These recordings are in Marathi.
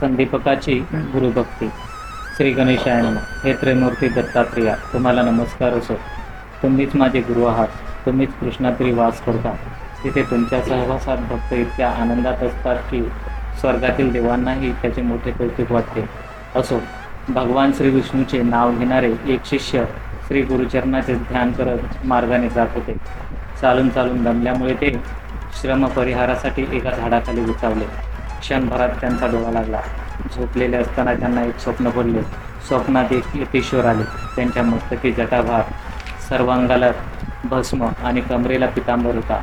संदीपकाची गुरुभक्ती. श्री गणेशायन हे त्रिमूर्ती दत्तात्रेया तुम्हाला नमस्कार असो. तुम्हीच माझे गुरु आहात. तुम्हीच कृष्णात्री वास करता. तिथे तुमच्या सहवासात भक्त इतक्या आनंदात असतात की स्वर्गातील देवांनाही त्याचे मोठे कौतुक वाटते. असो भगवान श्री विष्णूचे नाव घेणारे एक शिष्य श्री गुरुचरणाचे ध्यान करत मार्गाने जात होते. चालून चालून दमल्यामुळे ते श्रम परिहारासाठी एका झाडाखाली विचावले क्षणभरात त्यांचा डोळा लागला. झोपलेले असताना त्यांना एक स्वप्न पडले स्वप्नात एक यतीश्वर आले. त्यांच्या मस्तकी जटाभार सर्वांगाला भस्म आणि कमरेला पितांबर होता.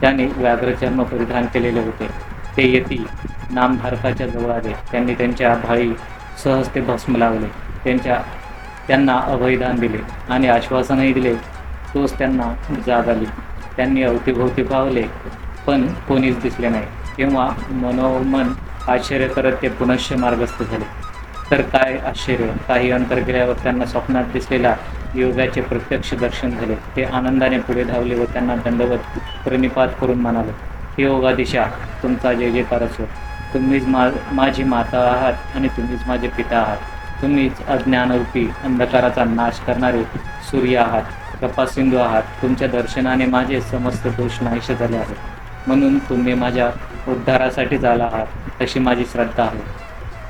त्याने व्याघ्रचर्म परिधान केलेले होते. ते यती नामधारकाच्या जवळ आले. त्यांनी त्यांच्या भाळी सहज ते भस्म लावले. त्यांच्या त्यांना अभयदान दिले आणि आश्वासनही दिले. तोच त्यांना जाग आली. त्यांनी अवतीभोवती पावले पण कोणीच दिसले नाही. तेव्हा मनोमन आश्चर्य करत ते पुनश्च मार्गस्थ झाले. तर काय आश्चर्य? काही अंतर गेल्यावर त्यांना स्वप्नात दिसलेल्या योगाचे प्रत्यक्ष दर्शन झाले. ते आनंदाने पुढे धावले व त्यांना दंडवत प्रणिपात करून म्हणाले हे योगा दिशा तुमचा जय जयकार असो. तुम्हीच मा माझी माता आहात आणि तुम्हीच माझे पिता आहात. तुम्हीच अज्ञानरूपी अंधकाराचा नाश करणारे सूर्य आहात कृपासिंधू आहात. तुमच्या दर्शनाने माझे समस्त दोष नाहीसे झाले आहेत. म्हणून तुम्ही माझ्या उद्धारासाठी झाला आहात अशी माझी श्रद्धा आहे.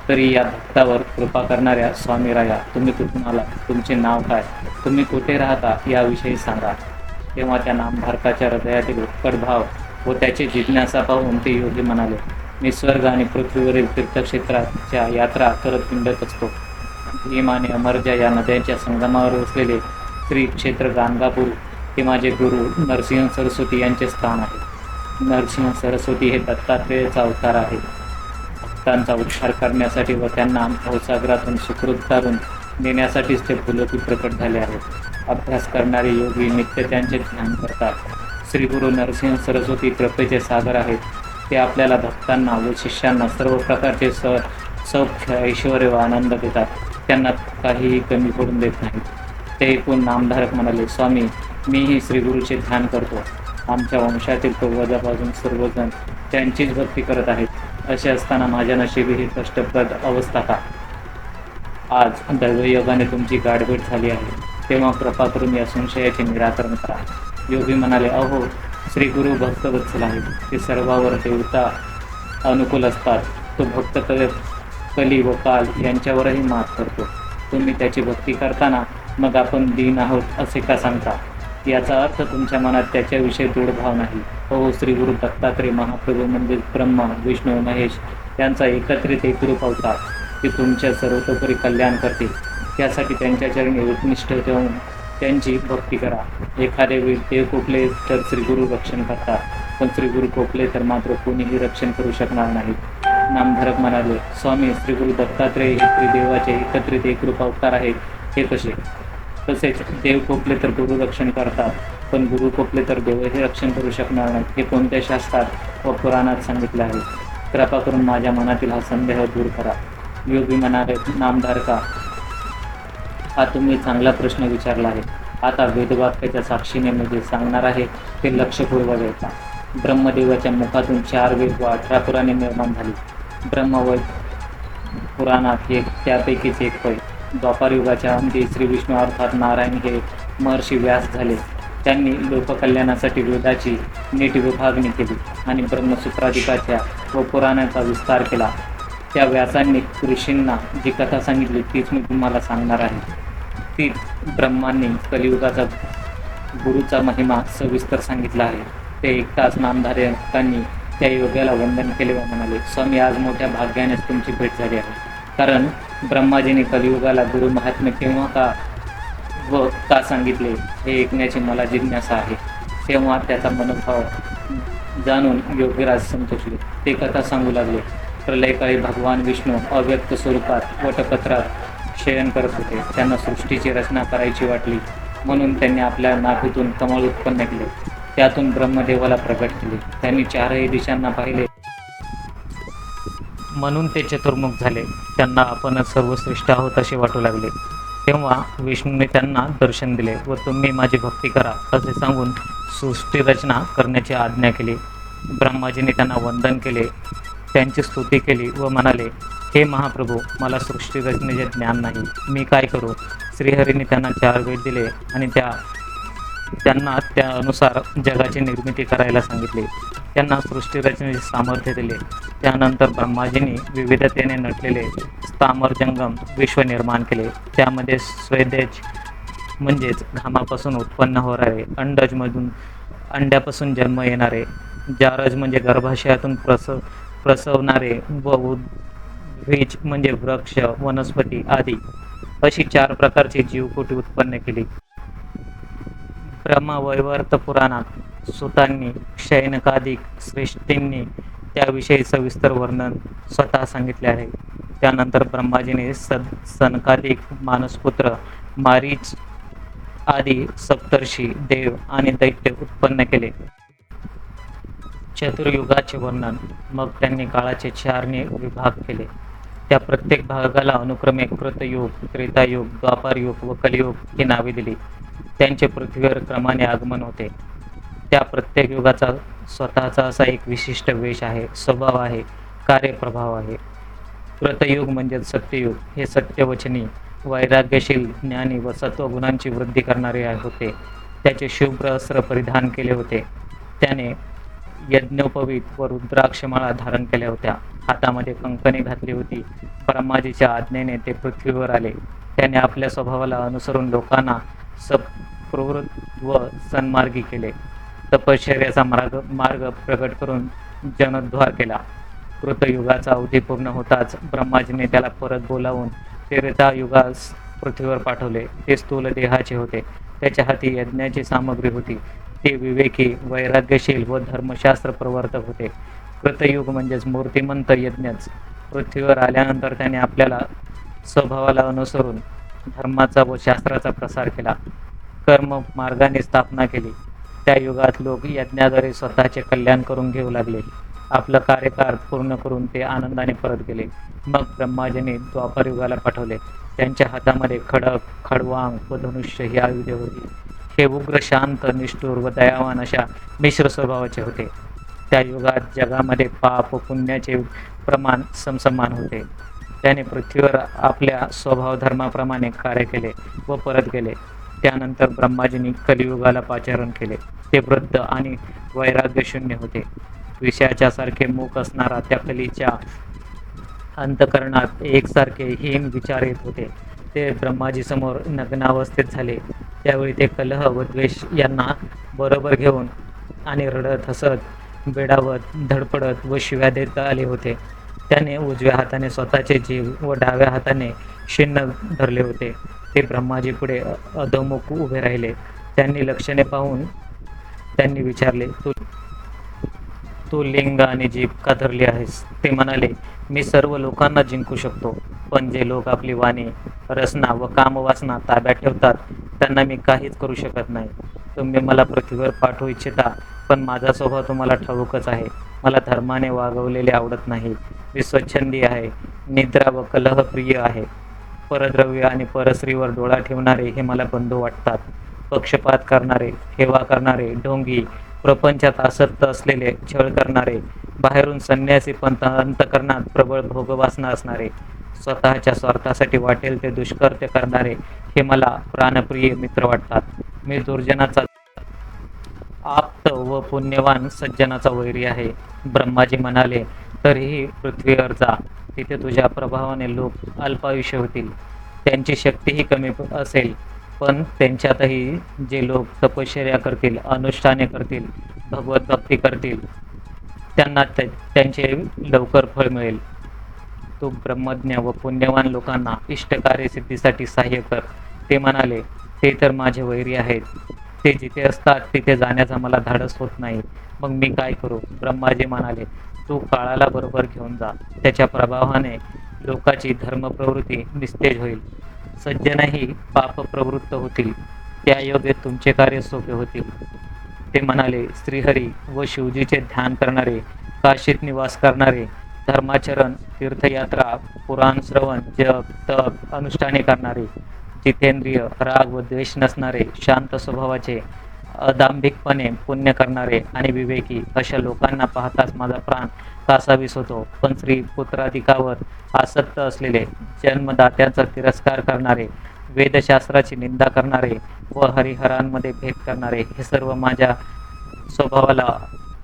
तरी या भक्तावर कृपा करणाऱ्या स्वामी राया तुम्ही कुठून आला तुमचे नाव काय? तुम्ही कुठे राहता? याविषयी सांगा. तेव्हा त्या नामधारकाच्या हृदयातील उत्कट भाव व त्याची जिज्ञासा पाहून ते योगी म्हणाले मी स्वर्ग आणि पृथ्वीवरील तीर्थक्षेत्राच्या यात्रा करत पिंडत असतो. भीम आणि अमरजा या नद्यांच्या संगमावर वसलेले श्री क्षेत्र गाणगापूर हे माझे गुरु नरसिंह सरस्वती यांचे स्थान आहे. नरसिंह सरस्वती हे दत्तात्रेयाचा अवतार आहे भक्तांचा उद्धार करण्यासाठी व त्यांना भवसागरातून सुखरूप तारून नेण्यासाठीच ते फुलोपी प्रकट झाले आहेत. अभ्यास करणारे योगी नित्य त्यांचे ध्यान करतात. श्री गुरु नरसिंह सरस्वती कृपेचे सागर आहेत. ते आपल्याला भक्तांना व शिष्यांना सर्व प्रकारचे स सौख्य ऐश्वर व आनंद देतात. त्यांना काहीही कमी पडून देत नाहीत. ते एकूण नामधारक म्हणाले स्वामी मीही श्री गुरुचे ध्यान करतो. आमच्या वंशातील पूर्वजापासून सर्वजण त्यांचीच भक्ती करत आहेत. असे असताना माझ्या नशिबी ही कष्टप्रद अवस्था का? आज दैवयोगाने तुमची गाठभेट झाली आहे. तेव्हा कृपा करून या संशयाचे निराकरण करा. योगी म्हणाले अहो श्री गुरु भक्तवत्सल आहेत. ते सर्वावर देवता अनुकूल असतात. तो भक्त कली व काल यांच्यावरही मात करतो. तुम्ही त्याची भक्ती करताना मग आपण दीन आहोत असे का सांगता? याचा अर्थ तुमच्या मनात त्याच्याविषयी दृढभाव नाही. हो श्री गुरु दत्तात्रय महाप्रभू म्हणजे ब्रह्मा विष्णू महेश यांचा एकत्रित एक रूप अवतार ते तुमच्या सर्वतोपरी कल्याण करते त्यासाठी त्यांच्या चरणी एकनिष्ठ ठेवून त्यांची भक्ती करा. एखादे वेळी देव कोपले तर श्री गुरु रक्षण करतात. पण श्री गुरु कोपले तर मात्र कोणीही रक्षण करू शकणार नाहीत. नामधारक म्हणाले स्वामी श्री गुरु दत्तात्रेय हे त्रिदेवाचे एकत्रित एकरूप अवतार आहेत. हे कसे? तसेच देव कोपले तर गुरु रक्षण करतात पण गुरु कोपले तर देवही रक्षण करू शकणार नाहीत हे कोणत्या शास्त्रात व पुराणात सांगितले आहे? कृपा करून माझ्या मनातील हा संदेह दूर करा. योगी म्हणाले नामधारका हा तुम्ही चांगला प्रश्न विचारला आहे. आता वेदवाक्याच्या साक्षीने म्हणजे सांगणार आहे ते लक्षपूर्वक ऐका. ब्रह्मदेवाच्या मुखातून चार वेद व अठरा पुराणे निर्माण झाली. ब्रह्मवैद पुराणात एक त्यापैकीच एक होय. द्वापारयुगाच्या अंती श्री विष्णू अर्थात नारायण हे महर्षी व्यास झाले. त्यांनी लोककल्याणासाठी वेदाची नीट विभागणी केली आणि ब्रह्मसूत्राधिकाच्या व पुराणाचा विस्तार केला. त्या व्यासांनी ऋषींना जी कथा सांगितली तीच मी तुम्हाला सांगणार आहे. ती ब्रह्मांनी कलियुगाचा गुरुचा महिमा सविस्तर सांगितला आहे. ते एक तास नामधारकांनी त्या योग्याला वंदन केले व म्हणाले स्वामी आज मोठ्या भाग्यानेच तुमची भेट झाली आहे. कारण ब्रह्माजीने कलियुगाला गुरु महात्म्य केव्हा का व का सांगितले हे ऐकण्याची मला जिज्ञासा आहे. तेव्हा त्याचा मनोभाव जाणून योगीराज संतोषले. ते कथा सांगू लागले. प्रलयकाळी भगवान विष्णू अव्यक्त स्वरूपात वटपत्रात शयन करत होते. त्यांना सृष्टीची रचना करायची वाटली. म्हणून त्यांनी आपल्या नाभीतून कमळ उत्पन्न केले. त्यातून ब्रह्मदेवाला प्रकट केले. त्यांनी चारही दिशांना पाहिले. म्हणून ते चतुर्मुख झाले. त्यांना आपण सर्वश्रेष्ठ आहोत असे वाटू लागले. तेव्हा विष्णूने त्यांना दर्शन दिले व तुम्ही माझी भक्ती करा असे सांगून सृष्टी रचना करण्याची आज्ञा केली. ब्रह्माजीने त्यांना वंदन केले त्यांची स्तुती केली व म्हणाले हे महाप्रभू मला सृष्टी रचनेचे ज्ञान नाही. मी काय करू? श्रीहरीने त्यांना चार वेद दिले आणि त्या त्यांना त्यानुसार जगाची निर्मिती करायला सांगितली. त्यांना सृष्टी रचनेचे सामर्थ्य दिले. त्यानंतर ब्रह्माजींनी विविधतेने नटलेले स्थामर जंगम विश्व निर्माण केले. त्यामध्ये स्वेदेज म्हणजेच घामापासून उत्पन्न होणारे अंडजमधून अंड्यापासून जन्म येणारे जारज म्हणजे गर्भाशयातून प्रसव प्रसवणारे व उद्भिज म्हणजे वृक्ष वनस्पती आदी अशी चार प्रकारची जीवकोटी उत्पन्न केली. ब्रह्मवैवर्त पुराणात सुतांनी शयनकादिक श्रेष्ठींनी त्याविषयी सविस्तर वर्णन स्वतः सांगितले आहे. त्यानंतर ब्रह्माजीने सद सनकादिक मानसपुत्र मारीच आदी सप्तर्षी देव आणि दैत्य उत्पन्न केले. चतुर्युगाचे वर्णन. मग त्यांनी काळाचे चारने विभाग केले. त्या प्रत्येक भागाला अनुक्रमे कृतयुग त्रेतायुग द्वापारयुग व कलियुग ही नावे दिली. त्यांचे पृथ्वीवर क्रमाने आगमन होते. त्या प्रत्येक युगाचा स्वतःचा असा एक विशिष्ट वेश आहे स्वभाव आहे कार्यप्रभाव आहे. कृतयुग म्हणजे सत्ययुग. हे सत्यवचनी वैराग्यशील ज्ञानी व सत्वगुणांची वृद्धी करणारे होते. त्याचे शुभ्र अस्त्र परिधान केले होते. त्याने यज्ञोपवीत व रुद्राक्षमाळा धारण केल्या होत्या. हातामध्ये कंकणे घातली होती. ब्रह्माजीच्या आज्ञेने ते पृथ्वीवर आले. त्याने आपल्या स्वभावाला अनुसरून लोकांना सप्रवृत्त व सन्मार्गी केले. तपश्चर्याचा मार्ग मार्ग प्रकट करून जनद्वार केला. कृतयुगाचा अवधी पूर्ण होताच ब्रह्माजीने त्याला परत बोलावून त्रेता युगास पृथ्वीवर पाठवले. ते स्थूल देहाचे होते. त्याच्या हाती यज्ञाची सामग्री होती. ते विवेकी वैराग्यशील व धर्मशास्त्र प्रवर्तक होते. कृतयुग म्हणजेच मूर्तिमंत यज्ञच. पृथ्वीवर आल्यानंतर त्याने आपल्याला स्वभावाला अनुसरून धर्माचा व शास्त्राचा प्रसार केला. कर्म मार्गाने स्थापना केली. त्या युगात लोक यज्ञाद्वारे स्वतःचे कल्याण करून घेऊ लागले. आपलं कार्यकाळ पूर्ण करून ते आनंदाने परत गेले. मग ब्रह्माजीने द्वापर युगाला पाठवले. त्यांच्या हातामध्ये खडक खडवांग व धनुष्य ही आयुधे होती. हे उग्र शांत निष्ठुर व दयावान अशा मिश्र स्वभावाचे होते. त्या युगात जगामध्ये पाप व पुण्याचे प्रमाण समसमान होते. त्याने पृथ्वीवर आपल्या स्वभाव धर्माप्रमाणे कार्य केले व परत गेले. त्यानंतर ब्रह्माजींनी कलियुगाला पाचारण केले. ते वृद्ध आणि वैराग्यशून्य होते. विषयाच्या सारखे मूक असणारा त्या कलीच्या अंतकरणात एकसारखे हीन विचार येत होते. ते ब्रह्माजी समोर नग्नावस्थेत झाले. त्यावेळी ते कलह व द्वेष यांना बरोबर घेऊन आणि रडत हसत बेडावत धडपडत व शिव्या देत आले होते. त्याने उजव्या हाताने स्वतःचे जीव व डाव्या हाताने शिन्न धरले होते. ते ब्रह्माजी पुढे अधोमुख उभे राहिले. त्यांनी लक्षणे पाहून त्यांनी विचारले तू तू लिंग आणि जीभ का धरली आहेस? ते म्हणाले मी सर्व लोकांना जिंकू शकतो पण जे लोक आपली वाणी रसना व कामवासना ताब्यात ठेवतात त्यांना मी काहीच करू शकत नाही. तुम्ही मला पृथ्वीवर पाठवू इच्छिता पण माझा स्वभाव तुम्हाला ठाऊकच आहे. मला धर्माने वागवलेले आवडत नाही. मी स्वच्छंदी आहे. निद्रा व कलहप्रिय आहे. परद्रव्य आणि परस्त्रीवर डोळा ठेवणारे हे मला बंधू वाटतात. पक्षपात करणारे हेवा करणारे ढोंगी प्रपंचात आसक्त असलेले छळ करणारे बाहेरून संन्यासी पण अंतकरणात प्रबळ भोगवासना असणारे स्वतःच्या स्वार्थासाठी वाटेल ते दुष्कर्त्य करणारे हे मला प्राणप्रिय मित्र वाटतात. मी दुर्जनाचा आप्त व पुण्यवान सज्जनाचा वैरी आहे. ब्रह्माजी म्हणाले तरीही पृथ्वीवर जा. तिथे तुझ्या प्रभावाने लोक अल्पायुष्य होतील. त्यांची शक्तीही कमी असेल पण त्यांच्यातही जे लोक तपश्चर्या करतील अनुष्ठाने करतील भगवत भक्ती करतील त्यांना त्यांचे लवकर फळ मिळेल. तू ब्रह्मज्ञ व पुण्यवान लोकांना इष्टकार्य सिद्धीसाठी सहाय्य कर. ते म्हणाले ते तर माझे वैरी आहेत. ते जिथे असतात तिथे जाण्याचा मला धाडस होत नाही. मग मी काय करू? ब्रह्माजी म्हणाले तू काळाला बरोबर घेऊन जा. त्याच्या प्रभावाने लोकाची धर्मप्रवृत्ती निस्तेज होईल. सज्जनही पाप प्रवृत्त होतील. त्या योगे तुमचे कार्य सोपे होतील. ते म्हणाले श्रीहरी व शिवजीचे ध्यान करणारे काशीत निवास करणारे धर्माचरण तीर्थयात्रा पुराण श्रवण जप तप अनुष्ठाने करणारे जितेंद्रिय राग व द्वेष नसणारे शांत स्वभावाचे अदांभिकपणे पुण्य करणारे आणि विवेकी अशा लोकांना पाहताच माझा प्राण कासावीस होतो. पण स्त्री पुत्राधिकावर आसक्त असलेले जन्मदात्याचा तिरस्कार करणारे वेदशास्त्राची निंदा करणारे व हरिहरांमध्ये भेद करणारे हे सर्व माझ्या स्वभावाला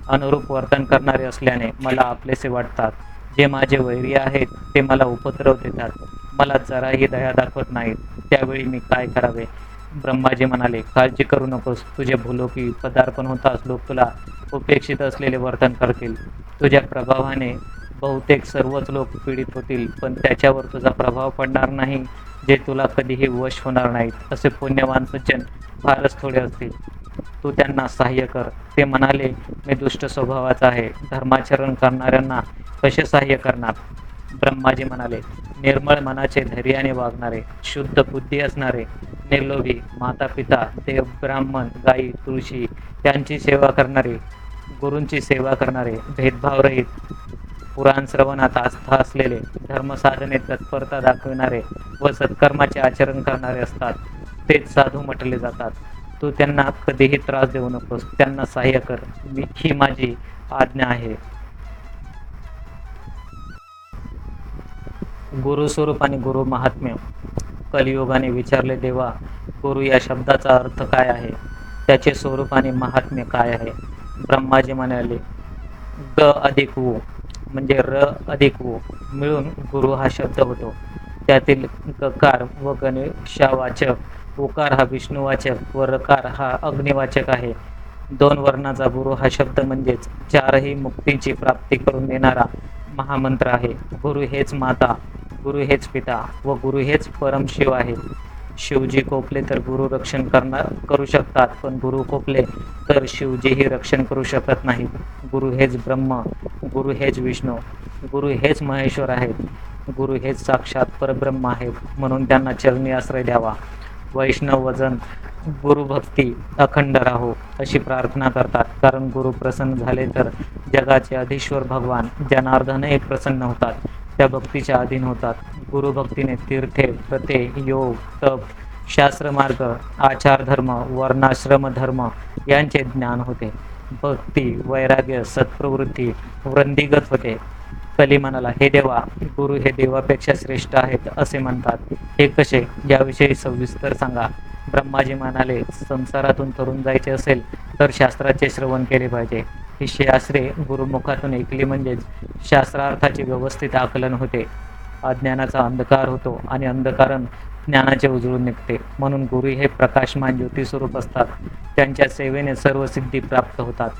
अनुरूप वर्तन करणारे असल्याने मला आपलेसे वाटतात. जे माझे वैरी आहेत ते मला उपद्रव देतात. मला जराही दया दाखवत नाहीत. त्यावेळी मी काय करावे? ब्रह्माजी म्हणाले काळजी करू नकोस. तुझे भूलोकी पदार्पण होताच लोक तुला उपेक्षित असलेले वर्तन करतील. तुझ्या प्रभावाने बहुतेक सर्वच लोक पीडित होतील पण त्याच्यावर तुझा प्रभाव पडणार नाही जे तुला कधीही वश होणार नाहीत. असे पुण्यवान सज्जन फारच थोडे असतील. तू त्यांना सहाय्य कर. ते म्हणाले मी दुष्ट स्वभावाचा आहे. धर्माचरण करणाऱ्यांना कसे सहाय्य करणार? ब्रह्माजी म्हणाले निर्मळ मनाचे धैर्याने वागणारे शुद्ध बुद्धी असणारे निर्लोभी माता पिता देव ब्राह्मण गायी तुळशी त्यांची सेवा करणारे गुरूंची सेवा करणारे भेदभाव रहित पुराण श्रवणात आस्था असलेले धर्मसाधने तत्परता दाखविणारे व सत्कर्माचे आचरण करणारे असतात. तेच साधू म्हटले जातात. तू त्यांना कधीही त्रास देऊ नकोस. त्यांना सहाय्य कर. मी ही माझी आज्ञा आहे. गुरु स्वरूप आणि गुरु महात्म्य. कलियुगाने विचारले देवा गुरु या शब्दाचा अर्थ काय आहे? त्याचे स्वरूप आणि महात्म्य काय आहे? ब्रह्माजी म्हणाले ग अधिक वो म्हणजे र अधिक वो मिळून गुरु हा शब्द होतो. त्यातील गकार व गणेशावाचक उकार हा विष्णुवाचक व रकार हा अग्निवाचक आहे. दोन वर्णाचा गुरु हा शब्द म्हणजेच चारही मुक्तीची प्राप्ती करून देणारा महामंत्र आहे. गुरु हेच माता गुरु हेच पिता व गुरु हेच परमशिव आहे. शिवजी कोपले तर गुरु रक्षण करणार करू शकतात पण गुरु कोपले तर शिवजीही रक्षण करू शकत नाहीत गुरु हेच ब्रह्म गुरु हेच विष्णू गुरु हेच महेश्वर आहेत. गुरु हेच साक्षात परब्रह्म आहेत म्हणून त्यांना चरणी आश्रय द्यावा. वैष्णव वजन गुरुभक्ती अखंड राहो अशी प्रार्थना करतात. कारण गुरु प्रसन्न झाले तर जगाचे अधीश्वर भगवान जनार्दनही प्रसन्न होतात. त्या भक्तीच्या अधीन होतात. गुरुभक्तीने तीर्थे प्रते योग तप शास्त्रमार्ग आचारधर्म वर्णाश्रम धर्म यांचे ज्ञान होते. भक्ती वैराग्य सत्प्रवृत्ती वृंदीगत होते. कली म्हणाला हे देवा गुरु हे देवापेक्षा श्रेष्ठ आहेत असे म्हणतात. हे कसे? याविषयी सविस्तर सांगा. ब्रह्माजी म्हणाले संसारातून तरुण जायचे असेल तर शास्त्राचे श्रवण केले पाहिजे. ही शास्त्रे गुरुमुखातून ऐकली म्हणजेच शास्त्रार्थाचे व्यवस्थित आकलन होते. अज्ञानाचा अंधकार होतो आणि अंधकारण ज्ञानाचे उजळून निघते. म्हणून गुरु हे प्रकाशमान ज्योती स्वरूप असतात. त्यांच्या सेवेने सर्व सिद्धी प्राप्त होतात.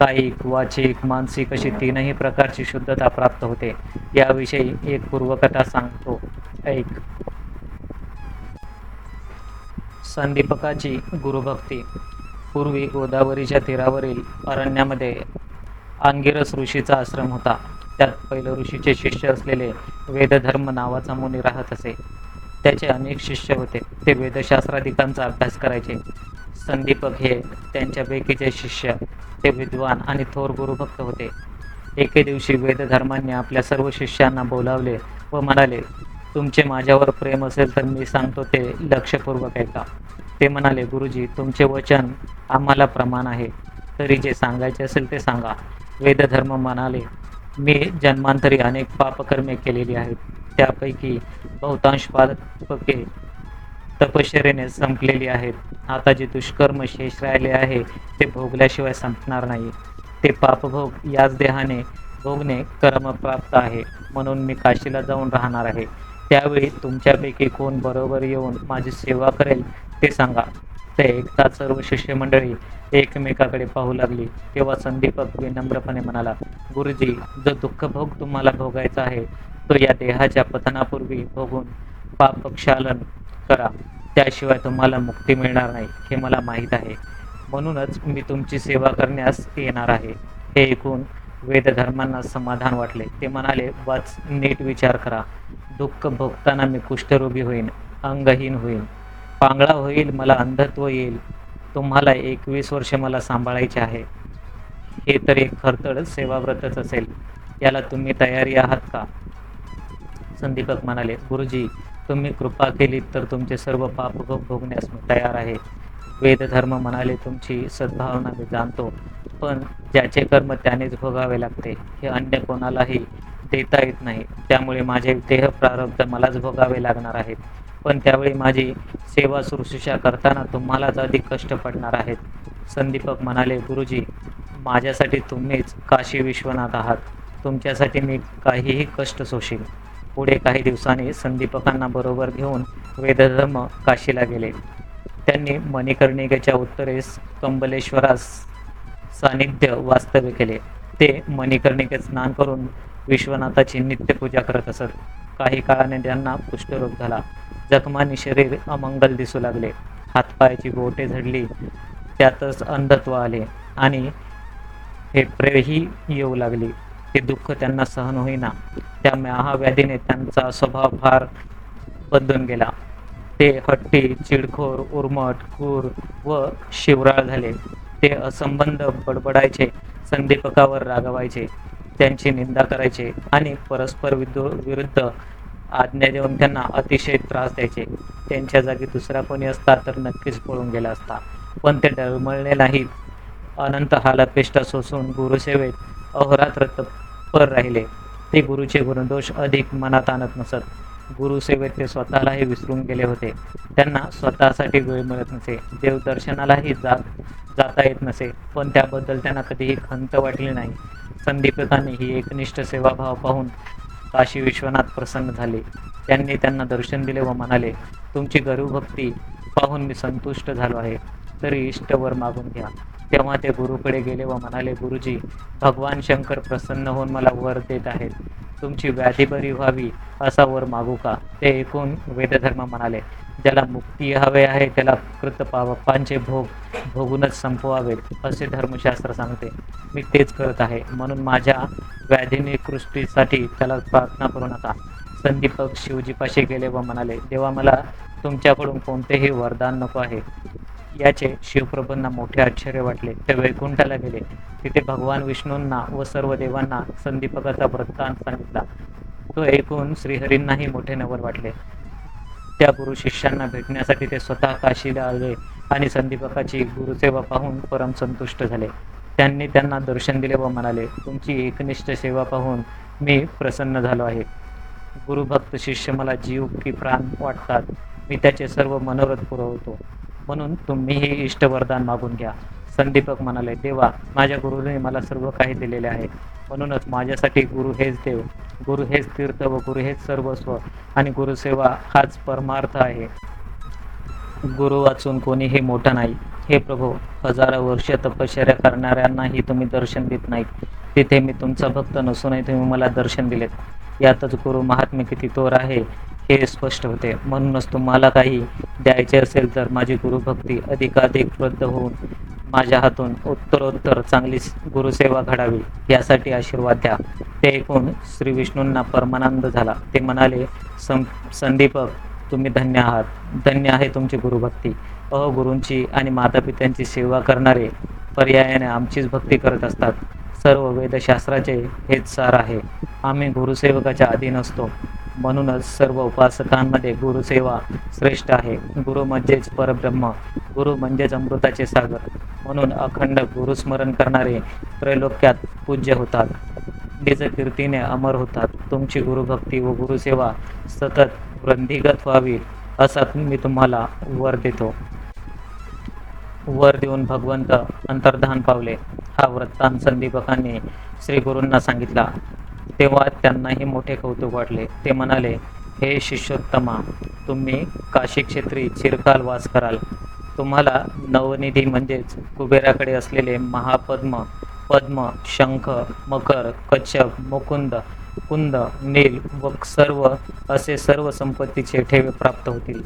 कायिक वाचिक मानसिक अशी तीनही प्रकारची शुद्धता प्राप्त होते. याविषयी एक पूर्वकथा सांगतो. ऐक. संदीपकाची गुरुभक्ती. पूर्वी गोदावरीच्या तीरावरील अरण्यामध्ये अंगिरस ऋषीचा आश्रम होता. त्यात पहिलं ऋषीचे शिष्य असलेले वेदधर्म नावाचा मुनी राहत असे. त्याचे अनेक शिष्य होते. ते वेदशास्त्राधिकांचा अभ्यास करायचे. संदीपक हे त्यांच्यापैकीचे शिष्य. ते विद्वान आणि थोर गुरुभक्त होते. एके दिवशी वेदधर्मांनी आपल्या सर्व शिष्यांना बोलावले व म्हणाले तुमचे माझ्यावर प्रेम असेल तर मी सांगतो ते लक्षपूर्वक ऐका. ते म्हणाले गुरुजी तुमचे वचन आम्हाला प्रमाण आहे. तरी जे सांगायचे असेल ते सांगा. वेदधर्म म्हणाले मी जन्मांतरी अनेक पापकर्मे केलेली आहेत. त्यापैकी बहुतांश पापके तपश्चरेने संपलेली आहेत. आता जे दुष्कर्म शेष राहिले आहे ते भोगल्याशिवाय संपणार नाही. ते पापभोग याच देहाने भोगणे कर्मप्राप्त आहे. म्हणून मी काशीला जाऊन राहणार आहे. त्यावेळी तुमच्यापैकी कोण बरोबर येऊन माझी सेवा करेल ते सांगा. ते ऐकताच सर्व शिष्यमंडळी एकमेकाकडे पाहू लागली तेव्हा संदीपक विनम्रपणे म्हणाला गुरुजी जो दुःखभोग तुम्हाला भोगायचा आहे तो या देहाच्या पतनापूर्वी भोगून पापक्षालन करा. त्याशिवाय तुम्हाला मुक्ती मिळणार नाही हे मला माहीत आहे. म्हणूनच मी तुमची सेवा करण्यास येणार आहे. हे ऐकून वेदधर्मांना समाधान वाटले. ते म्हणाले वाच नीट विचार करा. दुःख भोगताना मी कुष्ठरोगी होईन अंगहीन होईन. पांगळा होईल मला अंधत्व येईल. तुम्हाला एकवीस वर्ष मला सांभाळायचे आहे. हे तर एक खरतड सेवाव्रतच असेल. याला तुम्ही तयारी आहात का? संदीपक म्हणाले गुरुजी तुम्ही कृपा केली तर तुमचे सर्व पाप भोगण्यास मी तयार आहे. वेदधर्म म्हणाले तुमची सद्भावना मी जाणतो पण ज्याचे कर्म त्यानेच भोगावे लागते. हे अन्य कोणालाही देता येत नाही. त्यामुळे माझे देह प्रारब्ध मलाच भोगावे लागणार आहेत. पण त्यावेळी माझी सेवा शुश्रूषा करताना तुम्हालाच अधिक कष्ट पडणार आहेत. संदीपक म्हणाले गुरुजी माझ्यासाठी तुम्हीच काशी विश्वनाथ आहात. तुमच्यासाठी मी काहीही कष्ट सोशील पुढे काही दिवसांनी संदीपकांना बरोबर घेऊन वेदधर्म काशीला गेले. त्यांनी मणिकर्णिकेच्या उत्तरेस कंबलेश्वरास सानिध्य वास्तव्य केले. ते मणिकर्णिकेत स्नान करून विश्वनाथाची नित्यपूजा करत असत. काही काळाने त्यांना कुष्ठरोग झाला. जखमाने शरीर अमंगल दिसू लागले. हातपायाची बोटे झडली. त्यातच अंधत्व आले आणि हेप्रेही येऊ लागली. ते दुःख त्यांना सहन होईना. त्या महाव्याधीने त्यांचा स्वभाव फार बदलून गेला. ते हट्टी चिडखोर उर्मट क्रूर व शिवराळ झाले. ते असंबंध बडबडायचे संदीपकावर रागवायचे त्यांची निंदा करायचे आणि परस्पर विदु- विरुद्ध आज्ञा देऊन त्यांना अतिशय त्रास द्यायचे. त्यांच्या जागी दुसरा कोणी असता तर नक्कीच पळून गेला असता. पण ते डळमळले नाहीत. अनंत हालापेष्टा सोसून गुरुसेवेत अहोरात्र तत्पर राहिले. ते गुरुचे गुणदोष अधिक मनात आणत नसत. गुरुसेवेत ते स्वतःलाही विसरून गेले होते. त्यांना स्वतःसाठी वेळ मिळत नसे. देवदर्शनालाही जात जाता येत नसे. पण त्याबद्दल त्यांना कधीही खंत वाटली नाही. संदीपकांनी ही एकनिष्ठ सेवाभाव पाहून काशी विश्वनाथ प्रसन्न झाले. त्यांनी त्यांना दर्शन दिले व म्हणाले तुमची गुरुभक्ती पाहून मी संतुष्ट झालो आहे. तरी इष्टवर मागून घ्या. तेव्हा ते गुरुकडे गेले व म्हणाले गुरुजी भगवान शंकर प्रसन्न होऊन मला वर देत आहेत. तुमची व्याधी बरी व्हावी असा वर मागू का? ते ऐकून वेदधर्म म्हणाले ज्याला मुक्ती हवे आहे त्याला कृत पापांचे भोग भोगूनच संपवावेत असे धर्मशास्त्र सांगते. मी तेच करत आहे. म्हणून माझ्या व्याधीने कृष्टीसाठी त्याला प्रार्थना करू नका. संदीपक शिवजीपाशी गेले व म्हणाले देवा मला तुमच्याकडून कोणतेही वरदान नको आहे. याचे शिवप्रभूंना मोठे आश्चर्य वाटले. ते वैकुंठाला गेले. तिथे भगवान विष्णूंना व सर्व देवांना संदीपकाचा वृत्तांत सांगितला. तो ऐकून श्रीहरींनाही मोठे नवर वाटले. त्या गुरु शिष्यांना भेटण्यासाठी ते स्वतः काशीला आले आणि संदीपकाची गुरुसेवा पाहून परम संतुष्ट झाले. त्यांनी त्यांना दर्शन दिले व म्हणाले तुमची एकनिष्ठ सेवा पाहून मी प्रसन्न झालो आहे. गुरुभक्त शिष्य मला जीव की प्राण वाटतात. मी त्याचे सर्व मनोरथ पुरवतो. म्हणून तुम्हीही इष्ट वरदान मागून घ्या. संदीपक म्हणाले देवा माझ्या गुरुने मला सर्व काही दिलेले आहे. म्हणूनच माझ्यासाठी गुरु हेच देव. गुरु हेच तीर्थ व गुरु हेच सर्वस्व आणि गुरुसेवा हाच परमार्थ आहे. गुरु वाचून कोणीही मोठा नाही. हे प्रभू हजारो वर्ष तपश्चर्या करणाऱ्यांनाही तुम्ही दर्शन देत नाहीत. तिथे मी तुमचा भक्त नसूनही तुम्ही मला दर्शन दिलेत. यातच गुरु महात्म्य किती तोर आहे हे स्पष्ट होते. म्हणूनच तुम्हाला काही द्यायचे असेल तर माझी गुरुभक्ती अधिकाधिक वृद्ध होऊन माझ्या हातून उत्तरोत्तर चांगली गुरुसेवा घडावी यासाठी आशीर्वाद द्या. ते ऐकून श्री विष्णूंना परमानंद झाला. ते म्हणाले सं संदीपक तुम्ही धन्य आहात. धन्य आहे तुमची गुरुभक्ती. अह गुरूंची आणि मातापित्यांची सेवा करणारे पर्यायाने आमचीच भक्ती करत असतात. सर्व वेदशास्त्राचे हेच सार आहे. आम्ही गुरुसेवकाच्या अधीन असतो. म्हणूनच सर्व उपासकांमध्ये गुरुसेवा श्रेष्ठ आहे. गुरु म्हणजेच परब्रह्म. गुरु म्हणजेच अमृताचे सागर. म्हणून अखंड गुरुस्मरण करणारे त्रैलोक्यात पूज्य होतात. निज कीर्तीने अमर होतात. तुमची गुरुभक्ती व गुरुसेवा सतत वृंदीगत व्हावी असा मी तुम्हाला वर देतो. वर देऊन भगवंत अंतर्धान पावले. हा वृत्तांत संदीपकांनी श्री गुरूंना सांगितला. तेव्हा त्यांनाही मोठे कौतुक वाटले. ते म्हणाले हे शिष्योत्तमा तुम्ही काशी क्षेत्री चिरकाल वास कराल. तुम्हाला नवनिधी म्हणजेच कुबेराकडे असलेले महापद्म पद्म शंख मकर कच्छप मुकुंद कुंद नील व सर्व असे सर्व संपत्तीचे ठेवे प्राप्त होतील.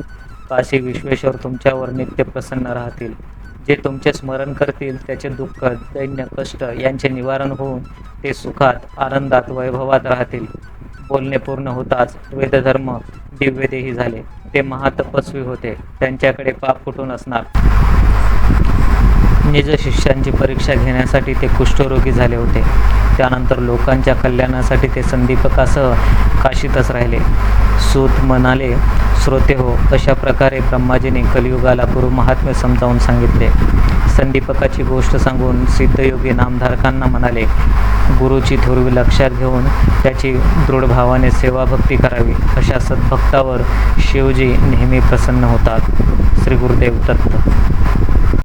काशी विश्वेश्वर तुमच्यावर नित्य प्रसन्न राहतील. जे तुमचे स्मरण करतील त्याचे दुःख दैन्य कष्ट यांचे निवारण होऊन ते सुखात आनंदात वैभवात राहतील. बोलणे पूर्ण होताच वेदधर्म दिव्यदेही झाले. ते महातपस्वी होते. त्यांच्याकडे पाप कुठून असणार? निज शिष्यांची परीक्षा घेण्यासाठी ते कुष्ठरोगी झाले होते. त्यानंतर लोकांच्या कल्याणासाठी ते संदीपकासह काशीतच राहिले. सूत म्हणाले श्रोते हो अशा प्रकारे ब्रह्माजीने कलियुगाला गुरु महात्म्य समजावून सांगितले. संदीपकाची गोष्ट सांगून सिद्धयोगी नामधारकांना म्हणाले गुरुची थोरवी लक्षात घेऊन त्याची दृढभावाने सेवाभक्ती करावी. अशा सद्भक्तावर शिवजी नेहमी प्रसन्न होतात. श्री गुरुदेव दत्त.